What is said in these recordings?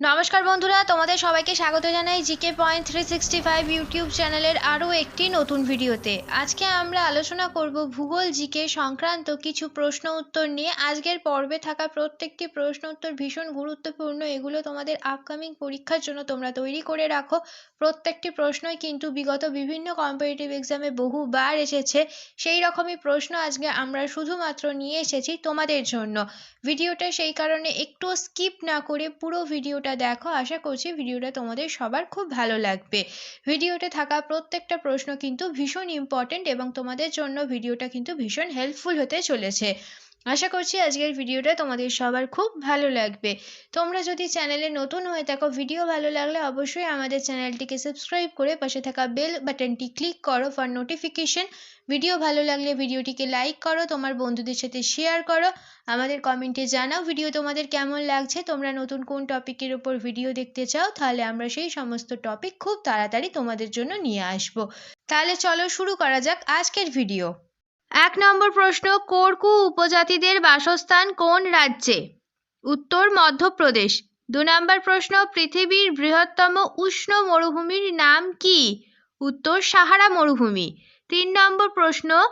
নমস্কার বন্ধুরা, তোমাদের সবাইকে স্বাগত জানাই GK point three sixty five YouTube চ্যানেলের আরও একটি নতুন ভিডিওতে। আজকে আমরা আলোচনা করব ভূগোল জিকে সংক্রান্ত কিছু প্রশ্ন উত্তর নিয়ে। আজকের পর্বে থাকা প্রত্যেকটি প্রশ্ন উত্তর ভীষণ গুরুত্বপূর্ণ, এগুলো তোমাদের আপকামিং পরীক্ষার জন্য তোমরা তৈরি করে রাখো। প্রত্যেকটি প্রশ্নই কিন্তু বিগত বিভিন্ন কম্পিটিটিভ এক্সামে বহুবার এসেছে। সেই রকমই প্রশ্ন আজকে আমরা শুধুমাত্র নিয়ে এসেছি তোমাদের জন্য। ভিডিওটা সেই কারণে একটু স্কিপ না করে পুরো ভিডিওটা দেখো, আশা করছি ভিডিওটা তোমাদের সবার খুব ভালো লাগবে। ভিডিওতে থাকা প্রত্যেকটা প্রশ্ন কিন্তু ভীষণ ইম্পর্টেন্ট এবং তোমাদের জন্য ভিডিওটা কিন্তু ভীষণ হেল্পফুল হতে চলেছে। আশা করছি আজকের ভিডিওটা তোমাদের সবার খুব ভালো লাগবে। তোমরা যদি চ্যানেলে নতুন হয়ে থাকো, ভিডিও ভালো লাগলে অবশ্যই আমাদের চ্যানেলটিকে সাবস্ক্রাইব করে পাশে থাকা বেল বাটনটি ক্লিক করো ফর নোটিফিকেশন ভিডিও ভালো লাগলে ভিডিওটিকে লাইক করো, তোমার বন্ধুদের সাথে শেয়ার করো। আমাদের কমেন্টে জানাও ভিডিও তোমাদের কেমন লাগছে। তোমরা নতুন কোন টপিকের ওপর ভিডিও দেখতে চাও, তাহলে আমরা সেই সমস্ত টপিক খুব তাড়াতাড়ি তোমাদের জন্য নিয়ে আসব। তাহলে চলো শুরু করা যাক আজকের ভিডিও এক নম্বর প্রশ্ন, কোরকু উপজাতিদের বাসস্থান কোন রাজ্যে? উত্তর, মধ্যপ্রদেশ। দু নম্বর প্রশ্ন, পৃথিবীর বৃহত্তম উষ্ণ মরুভূমির নাম কি? উত্তর, সাহারা মরুভূমি। তিন নম্বর প্রশ্ন,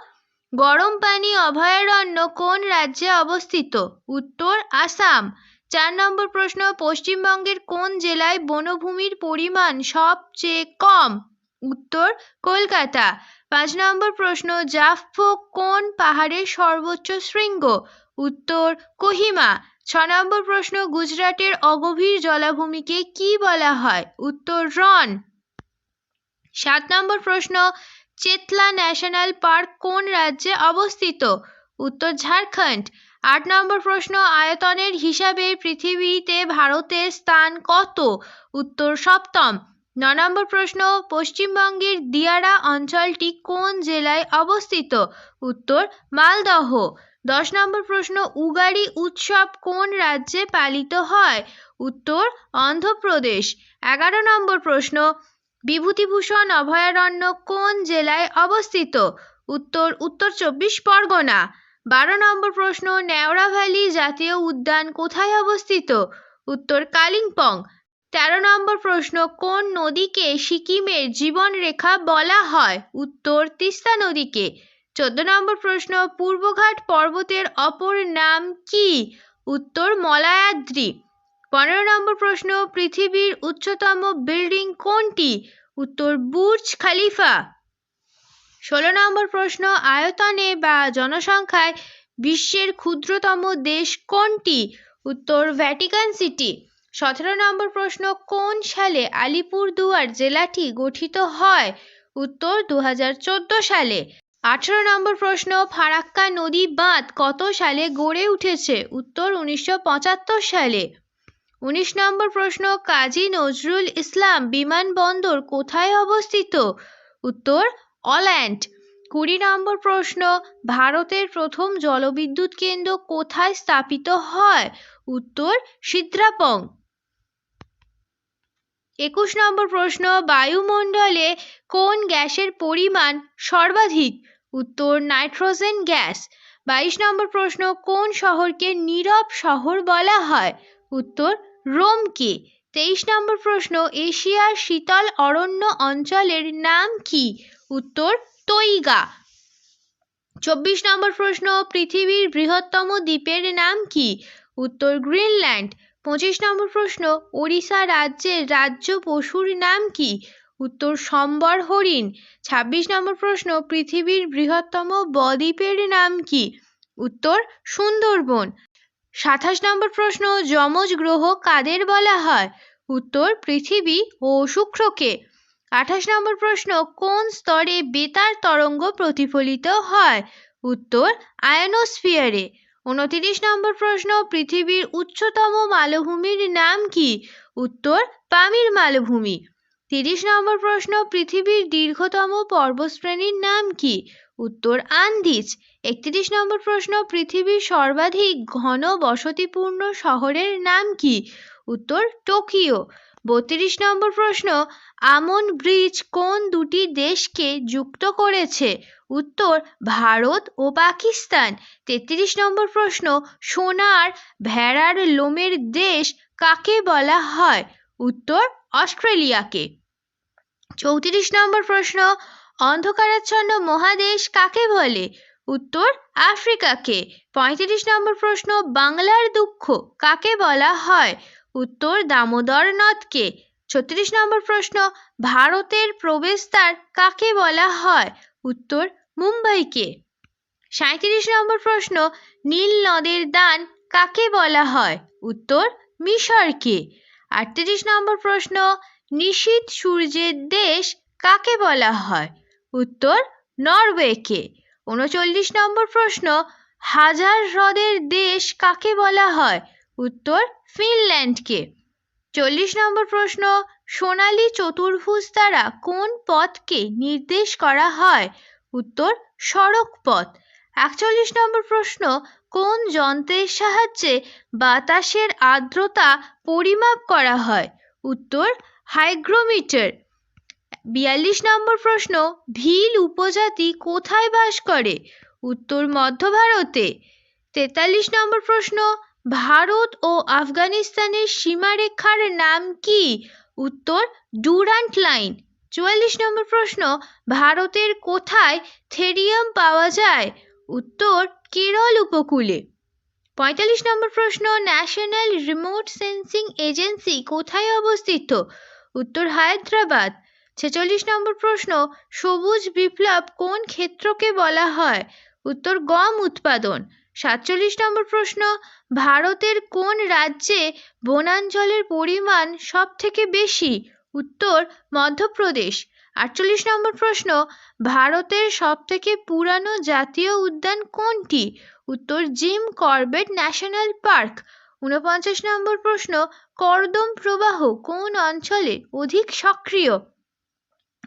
গরম পানি অভয়ারণ্য কোন রাজ্যে অবস্থিত? উত্তর, আসাম। চার নম্বর প্রশ্ন, পশ্চিমবঙ্গের কোন জেলায় বনভূমির পরিমাণ সবচেয়ে কম? উত্তর, কলকাতা। পাঁচ নম্বর প্রশ্ন, জাফফো কোন পাহাড়ের সর্বোচ্চ শৃঙ্গ? উত্তর, কোহিমা। ছ নম্বর প্রশ্ন, গুজরাটের অগভীর জলাভূমিকে কি বলা হয়? উত্তর, রন। সাত নম্বর প্রশ্ন, চেতলা ন্যাশনাল পার্ক কোন রাজ্যে অবস্থিত? উত্তর, ঝাড়খণ্ড। আট নম্বর প্রশ্ন, আয়তনের হিসাবে পৃথিবীতে ভারতের স্থান কত? উত্তর, সপ্তম। ন নম্বর প্রশ্ন, পশ্চিমবঙ্গের দিয়ারা অঞ্চলটি কোন জেলায় অবস্থিত? উত্তর, মালদহ। দশ নম্বর প্রশ্ন, উগাড়ি উৎসব কোন রাজ্যে পালিত হয়? উত্তর, অন্ধ্রপ্রদেশ। এগারো নম্বর প্রশ্ন, বিভূতিভূষণ অভয়ারণ্য কোন জেলায় অবস্থিত? উত্তর উত্তর চব্বিশ পরগনা। বারো নম্বর প্রশ্ন নেওড়া ভ্যালি জাতীয় উদ্যান কোথায় অবস্থিত? উত্তর, কালিম্পং। তেরো নম্বর প্রশ্ন, কোন নদীকে সিকিমের জীবনরেখা বলা হয়? উত্তর, তিস্তা নদীকে। চোদ্দ নম্বর প্রশ্ন, পূর্বঘাট পর্বতের অপর নাম কি? উত্তর, মলায়াদ্রি। পনেরো নম্বর প্রশ্ন, পৃথিবীর উচ্চতম বিল্ডিং কোনটি? উত্তর, বুর্জ খালিফা। ষোলো নম্বর প্রশ্ন, আয়তনে বা জনসংখ্যায় বিশ্বের ক্ষুদ্রতম দেশ কোনটি? উত্তর, ভ্যাটিকান সিটি। সতেরো নম্বর প্রশ্ন, কোন সালে আলিপুরদুয়ার জেলাটি গঠিত হয়? উত্তর দু হাজার চোদ্দ সালে। আঠেরো নম্বর প্রশ্ন, ফারাক্কা নদী বাঁধ কত সালে গড়ে উঠেছে? উত্তর, উনিশশো পঁচাত্তর সালে। উনিশ নম্বর প্রশ্ন, কাজী নজরুল ইসলাম বিমানবন্দর কোথায় অবস্থিত? উত্তর অল্যান্ড কুড়ি নম্বর প্রশ্ন, ভারতের প্রথম জলবিদ্যুৎ কেন্দ্র কোথায় স্থাপিত হয়? উত্তর, সিদ্রাপং। একুশ নম্বর প্রশ্ন, বায়ুমণ্ডলে কোন গ্যাসের পরিমাণ সর্বাধিক? উত্তর, নাইট্রোজেন গ্যাস। বাইশ নম্বর প্রশ্ন, কোন শহরকে নীরব শহর বলা হয়? উত্তর, রোমকে। তেইশ নম্বর প্রশ্ন, এশিয়ার শীতল অরণ্য অঞ্চলের নাম কি? উত্তর, তৈগা। চব্বিশ নম্বর প্রশ্ন, পৃথিবীর বৃহত্তম দ্বীপের নাম কি? উত্তর, গ্রিনল্যান্ড। পঁচিশ নম্বর প্রশ্ন, ওড়িশা রাজ্যের রাজ্য পশুর নাম কি? উত্তর, সম্বর হরিণ। ছাব্বিশ নম্বর প্রশ্ন, পৃথিবীর বৃহত্তম বদ্বীপের নাম কি? উত্তর, সুন্দরবন। সাতাশ নম্বর প্রশ্ন, যমজ গ্রহ কাদের বলা হয়? উত্তর, পৃথিবী ও শুক্রকে। আঠাশ নম্বর প্রশ্ন, কোন স্তরে বেতার তরঙ্গ প্রতিফলিত হয়? উত্তর, আয়নোস্ফিয়ারে। উনতিরিশ নম্বর প্রশ্ন, পৃথিবীর উচ্চতম মালভূমির নাম কি? উত্তর, পামির মালভূমি। তিরিশ নম্বর প্রশ্ন, পৃথিবীর দীর্ঘতম পর্বতশ্রেণীর নাম কি? উত্তর, আন্দিজ। একত্রিশ নম্বর প্রশ্ন, পৃথিবীর সর্বাধিক ঘন বসতিপূর্ণ শহরের নাম কি? উত্তর, টোকিও। বত্রিশ নম্বর প্রশ্ন, আমন ব্রিজ কোন দুটি দেশকে যুক্ত করেছে? উত্তর, ভারত ও পাকিস্তান। তেত্রিশ নম্বর প্রশ্ন, সোনার ভেড়ার লোমের দেশ কাকে বলা হয়? উত্তর, অস্ট্রেলিয়াকে। চৌত্রিশ নম্বর প্রশ্ন, অন্ধকারাচ্ছন্ন মহাদেশ কাকে বলে? উত্তর, আফ্রিকাকে। পঁয়ত্রিশ নম্বর প্রশ্ন, বাংলার দুঃখ কাকে বলা হয়? উত্তর দামোদর নদকে। ছত্রিশ নম্বর প্রশ্ন, ভারতের প্রবেশদ্বার কাকে বলা হয়? উত্তর, মুম্বাইকে। সাঁত্রিশ নম্বর প্রশ্ন, নীল নদের দান কাকে বলা হয়? উত্তর, মিশরকে। আটত্রিশ নম্বর প্রশ্ন, নিশীথ সূর্যের দেশ কাকে বলা হয়? উত্তর, নরওয়েকে। উনচল্লিশ নম্বর প্রশ্ন, হাজার হ্রদের দেশ কাকে বলা হয়? উত্তর ফিনল্যান্ডকে। চল্লিশ নম্বর প্রশ্ন, সোনালী চতুর্ভুজ দ্বারা কোন পথকে নির্দেশ করা হয়? উত্তর, সড়ক পথ। একচল্লিশ নম্বর প্রশ্ন, কোন যন্ত্রের সাহায্যে বাতাসের আর্দ্রতা পরিমাপ করা হয়? উত্তর, হাইগ্রোমিটার। বিয়াল্লিশ নম্বর প্রশ্ন, ভিল উপজাতি কোথায় বাস করে? উত্তর, মধ্য ভারতে। তেতাল্লিশ নম্বর প্রশ্ন ভারত ও আফগানিস্তানের সীমারেখার নাম কি? উত্তর, ডুরান্ট লাইন। চুয়াল্লিশ নম্বর প্রশ্ন, ভারতের কোথায় থেরিয়াম পাওয়া যায়? উত্তর, কেরল উপকূলে। পঁয়তাল্লিশ নম্বর প্রশ্ন, ন্যাশনাল রিমোট সেন্সিং এজেন্সি কোথায় অবস্থিত? উত্তর, হায়দ্রাবাদ। ছেচল্লিশ নম্বর প্রশ্ন, সবুজ বিপ্লব কোন ক্ষেত্রকে বলা হয়? উত্তর, গম উৎপাদন। সাতচল্লিশ নম্বর প্রশ্ন, ভারতের কোন রাজ্যে বনাঞ্চলের পরিমাণ সব থেকে বেশি? উত্তর, মধ্যপ্রদেশ। আটচল্লিশ নম্বর প্রশ্ন, ভারতের সবথেকে পুরানো জাতীয় উদ্যান কোনটি? উত্তর, জিম করবেট ন্যাশনাল পার্ক। ঊনপঞ্চাশ নম্বর প্রশ্ন, কর্দম প্রবাহ কোন অঞ্চলে অধিক সক্রিয়?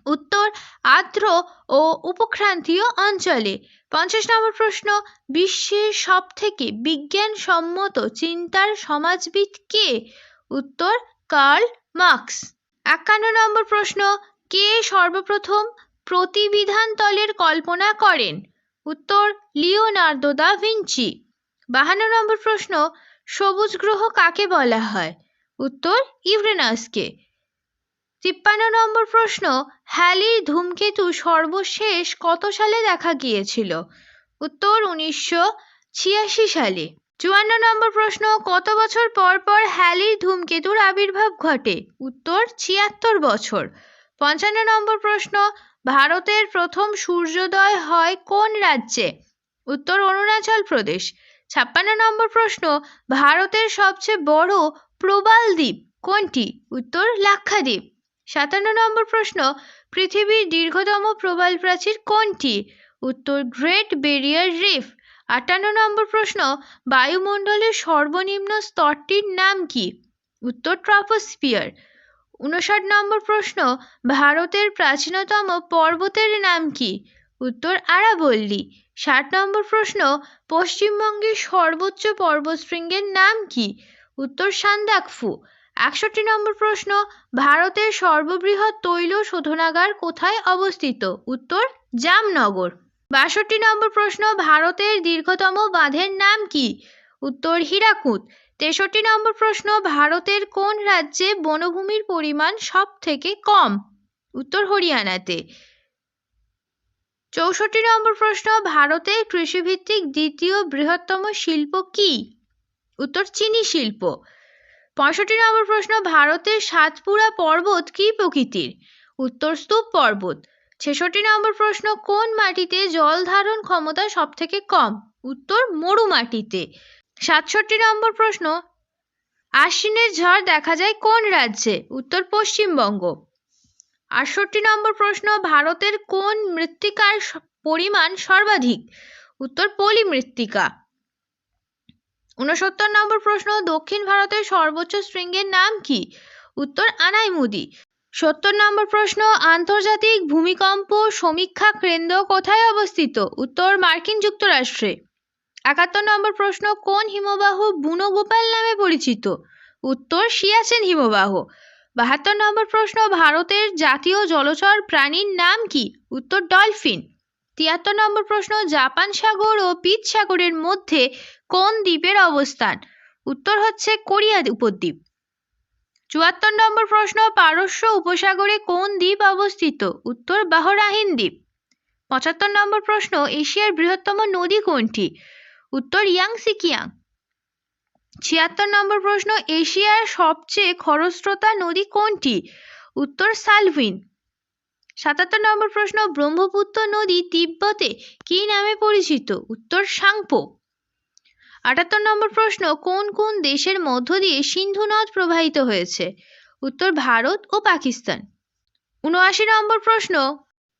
উত্তর আর্দ্র ও উপক্রান্তীয় অঞ্চলে। পঞ্চাশ নম্বর প্রশ্ন, বিশ্বের সবথেকে বিজ্ঞানসম্মত চিন্তার সমাজবিদ কে? উত্তর, কার্ল মার্কস। একান্ন নম্বর প্রশ্ন, কে সর্বপ্রথম প্রতিবিধান তলের কল্পনা করেন? উত্তর, লিওনার্দো দা ভিঞ্চি। বাহান্ন নম্বর প্রশ্ন, সবুজ গ্রহ কাকে বলা হয়? উত্তর, ইউরেনাসকে। তিপ্পান্ন নম্বর প্রশ্ন হ্যালির ধূমকেতু সর্বশেষ কত সালে দেখা গিয়েছিল? উত্তর, উনিশশো ছিয়াশি সালে। চুয়ান্ন নম্বর প্রশ্ন, কত বছর পর পর হ্যালির ধূমকেতুর আবির্ভাব ঘটে? উত্তর, ছিয়াত্তর বছর। পঞ্চান্ন নম্বর প্রশ্ন, ভারতের প্রথম সূর্যোদয় হয় কোন রাজ্যে? উত্তর, অরুণাচল প্রদেশ। ছাপ্পান্ন নম্বর প্রশ্ন, ভারতের সবচেয়ে বড় প্রবাল দ্বীপ কোনটি? উত্তর, লাক্ষাদ্বীপ। সাতান্ন নম্বর প্রশ্ন, পৃথিবীর দীর্ঘতম প্রবাল প্রাচীর কোনটি? উত্তর, গ্রেট বেরিয়ার রিফ। আটান্ন নম্বর প্রশ্ন, বায়ুমণ্ডলের সর্বনিম্ন স্তরটির নাম কি? উত্তর, ট্রপোস্ফিয়ার। উনষাট নম্বর প্রশ্ন, ভারতের প্রাচীনতম পর্বতের নাম কি? উত্তর, আরাবল্লী। ষাট নম্বর প্রশ্ন, পশ্চিমবঙ্গের সর্বোচ্চ পর্বতশৃঙ্গের নাম কি? উত্তর, সান্দাকফু। একষট্টি নম্বর প্রশ্ন, ভারতের সর্ববৃহৎ তৈল শোধনাগার কোথায় অবস্থিত? উত্তর, জামনগর। বাষট্টি নম্বর প্রশ্ন, ভারতের দীর্ঘতম বাঁধের নাম কি? উত্তর, হীরাকুদ। তেষট্টি নম্বর প্রশ্ন, ভারতের কোন রাজ্যে বনভূমির পরিমাণ সব থেকে কম? উত্তর, হরিয়ানাতে। চৌষট্টি নম্বর প্রশ্ন, ভারতের কৃষিভিত্তিক দ্বিতীয় বৃহত্তম শিল্প কি? উত্তর, চিনি শিল্প। পঁয়ষট্টি নম্বর প্রশ্ন, ভারতের সাতপুরা পর্বত কী প্রকৃতির? উত্তর, স্তূপ পর্বত। ছেষট্টি নম্বর প্রশ্ন, কোন মাটিতে জল ধারণ ক্ষমতা সব থেকে কম? উত্তর, মরু মাটিতে। সাতষট্টি নম্বর প্রশ্ন, আশ্বিনের ঝড় দেখা যায় কোন রাজ্যে? উত্তর, পশ্চিমবঙ্গ। আটষট্টি নম্বর প্রশ্ন, ভারতের কোন মৃত্তিকার পরিমাণ সর্বাধিক? উত্তর, পলি মৃত্তিকা। ঊনসত্তর নম্বর প্রশ্ন, দক্ষিণ ভারতের সর্বোচ্চ শৃঙ্গের নাম কি? উত্তর আনাইমুদি সত্তর নম্বর প্রশ্ন, আন্তর্জাতিক ভূমিকম্প সমীক্ষা কেন্দ্র কোথায় অবস্থিত? উত্তর, মার্কিন যুক্তরাষ্ট্রে। একাত্তর নম্বর প্রশ্ন, কোন হিমবাহ বুনো গোপাল নামে পরিচিত? উত্তর, সিয়াচেন হিমবাহ। বাহাত্তর নম্বর প্রশ্ন, ভারতের জাতীয় জলচর প্রাণীর নাম কি? উত্তর, ডলফিন। তিয়াত্তর নম্বর প্রশ্ন, জাপান সাগর ও পিত সাগরের মধ্যে কোন দ্বীপের অবস্থান? উত্তর হচ্ছে কোরিয়া উপদ্বীপ। চুয়াত্তর নম্বর প্রশ্ন, পারস্য উপসাগরে কোন দ্বীপ অবস্থিত? উত্তর বাহরাহিন দ্বীপ। পঁচাত্তর নম্বর প্রশ্ন, এশিয়ার বৃহত্তম নদী কোনটি? উত্তর ইয়াংসি কিয়াং ছিয়াত্তর নম্বর প্রশ্ন, এশিয়ার সবচেয়ে খরস্রোতা নদী কোনটি? উত্তর সালভিন। সাতাত্তর নম্বর প্রশ্ন, ব্রহ্মপুত্র নদী তিব্বতে কি নামে পরিচিত? উত্তর সাংপো। আটাত্তর নম্বর প্রশ্ন, কোন কোন দেশের মধ্য দিয়ে সিন্ধু নদ প্রবাহিত হয়েছে? উত্তর, ভারত ও পাকিস্তান। উনআশি নম্বর প্রশ্ন,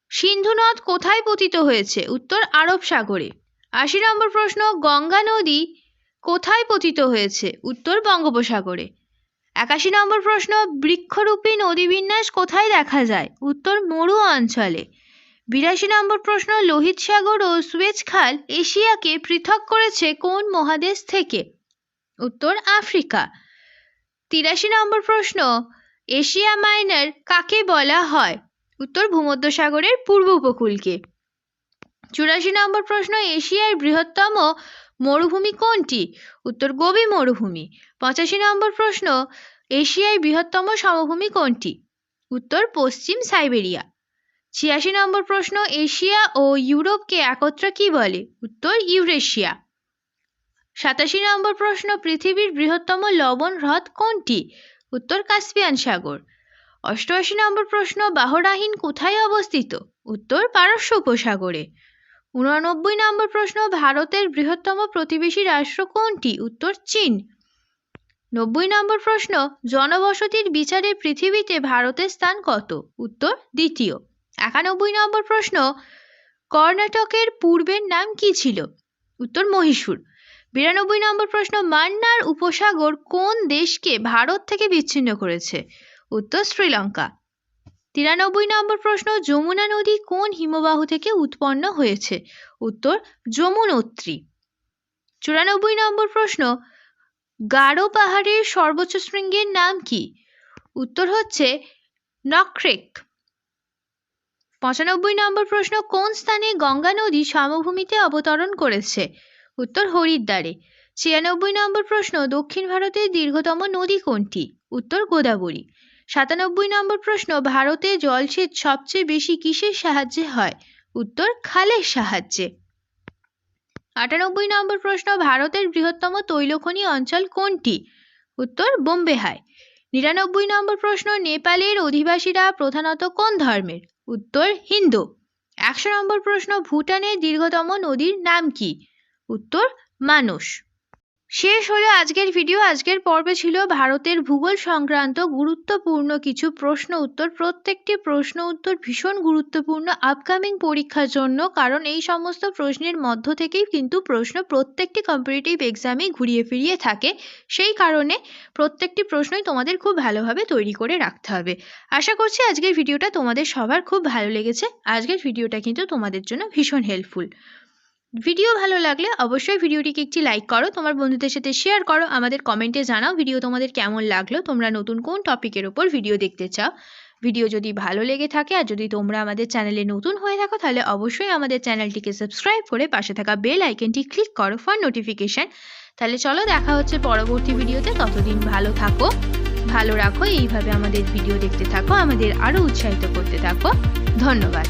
সিন্ধু নদ কোথায় পতিত হয়েছে? উত্তর, আরব সাগরে। আশি নম্বর প্রশ্ন, গঙ্গা নদী কোথায় পতিত হয়েছে? উত্তর, বঙ্গোপসাগরে। একাশি নম্বর প্রশ্ন, বৃক্ষরূপী নদীবিন্যাস কোথায় দেখা যায়? উত্তর, মরু অঞ্চলে। বিরাশি নম্বর প্রশ্ন, লোহিত সাগর ও সুয়েজ খাল এশিয়াকে পৃথক করেছে কোন মহাদেশ থেকে? উত্তর, আফ্রিকা। তিরাশি নম্বর প্রশ্ন, এশিয়া মাইনার কাকে বলা হয়? উত্তর, ভূমধ্যসাগরের পূর্ব উপকূলকে। চুরাশি নম্বর প্রশ্ন, এশিয়ার বৃহত্তম মরুভূমি কোনটি? উত্তর গোবি মরুভূমি। পঁচাশি নম্বর প্রশ্ন, এশিয়ার বৃহত্তম সমভূমি কোনটি? উত্তর, পশ্চিম সাইবেরিয়া। ছিয়াশি নম্বর প্রশ্ন, এশিয়া ও ইউরোপকে একত্রে কি বলে? উত্তর, ইউরেশিয়া। সাতাশি নম্বর প্রশ্ন, পৃথিবীর বৃহত্তম লবণ হ্রদ কোনটি? উত্তর, কাস্পিয়ান সাগর। অষ্টআশি নম্বর প্রশ্ন বাহরাহীন কোথায় অবস্থিত? উত্তর, পারস্য উপসাগরে। উননব্বই নম্বর প্রশ্ন, ভারতের বৃহত্তম প্রতিবেশী রাষ্ট্র কোনটি? উত্তর, চীন। নব্বই নম্বর প্রশ্ন, জনবসতির বিচারে পৃথিবীতে ভারতের স্থান কত? উত্তর, দ্বিতীয়। একানব্বই নম্বর প্রশ্ন, কর্ণাটকের পূর্বের নাম কি ছিল? উত্তর, মহীশূর। বিরানব্বই নম্বর প্রশ্ন, মান্নার উপসাগর কোন দেশকে ভারত থেকে বিচ্ছিন্ন করেছে? উত্তর, শ্রীলঙ্কা। তিরানব্বই নম্বর প্রশ্ন, যমুনা নদী কোন হিমবাহ থেকে উৎপন্ন হয়েছে? উত্তর, যমুনোত্রী। চুরানব্বই নম্বর প্রশ্ন, গারো পাহাড়ের সর্বোচ্চ শৃঙ্গের নাম কি? উত্তর হচ্ছে নক্রেক। পঁচানব্বই নম্বর প্রশ্ন, কোন স্থানে গঙ্গা নদী সমভূমিতে অবতরণ করেছে? উত্তর, হরিদ্বারে। ছিয়ানব্বই নম্বর প্রশ্ন, দক্ষিণ ভারতের দীর্ঘতম নদী কোনটি? উত্তর, গোদাবরী। সাতানব্বই নম্বর প্রশ্ন, ভারতে জলসেচ সবচেয়ে বেশি কিসের সাহায্যে হয়? উত্তর, খালের সাহায্যে। আটানব্বই নম্বর প্রশ্ন, ভারতের বৃহত্তম তৈলখনি অঞ্চল কোনটি? উত্তর, বোম্বেহাই। নিরানব্বই নম্বর প্রশ্ন, নেপালের অধিবাসীরা প্রধানত কোন ধর্মের? উত্তর হিন্দু। একশো নম্বর প্রশ্ন ভুটানের দীর্ঘতম নদীর নাম কি? উত্তর মানস শেষ হলো আজকের ভিডিও আজকের পর্বে ছিল ভারতের ভূগোল সংক্রান্ত গুরুত্বপূর্ণ কিছু প্রশ্ন উত্তর। প্রত্যেকটি প্রশ্ন উত্তর ভীষণ গুরুত্বপূর্ণ। আপকামিং পরীক্ষার জন্য, কারণ এই সমস্ত প্রশ্নের মধ্য থেকেই কিন্তু প্রশ্ন প্রত্যেকটি কম্পিটিটিভ এক্সামে ঘুরিয়ে ফিরিয়ে থাকে। সেই কারণে প্রত্যেকটি প্রশ্নই তোমাদের খুব ভালোভাবে তৈরি করে রাখতে হবে। আশা করছি আজকের ভিডিওটা তোমাদের সবার খুব ভালো লেগেছে। আজকের ভিডিওটা কিন্তু তোমাদের জন্য ভীষণ হেল্পফুল ভিডিও ভালো লাগলে অবশ্যই ভিডিওটিকে একটি লাইক করো, তোমার বন্ধুদের সাথে শেয়ার করো, আমাদের কমেন্টে জানাও ভিডিও তোমাদের কেমন লাগল, তোমরা নতুন কোন টপিকের ওপর ভিডিও দেখতে চাও। ভিডিও যদি ভালো লেগে থাকে আর যদি তোমরা আমাদের চ্যানেলে নতুন হয়ে থাকো, তাহলে অবশ্যই আমাদের চ্যানেলটিকে সাবস্ক্রাইব করে পাশে থাকা বেল আইকনটি ক্লিক করো ফর নোটিফিকেশন তাহলে চলো দেখা হচ্ছে পরবর্তী ভিডিওতে ততদিন ভালো থাকো, ভালো রাখো, এইভাবে আমাদের ভিডিও দেখতে থাকো, আমাদের আরও উৎসাহিত করতে থাকো। ধন্যবাদ।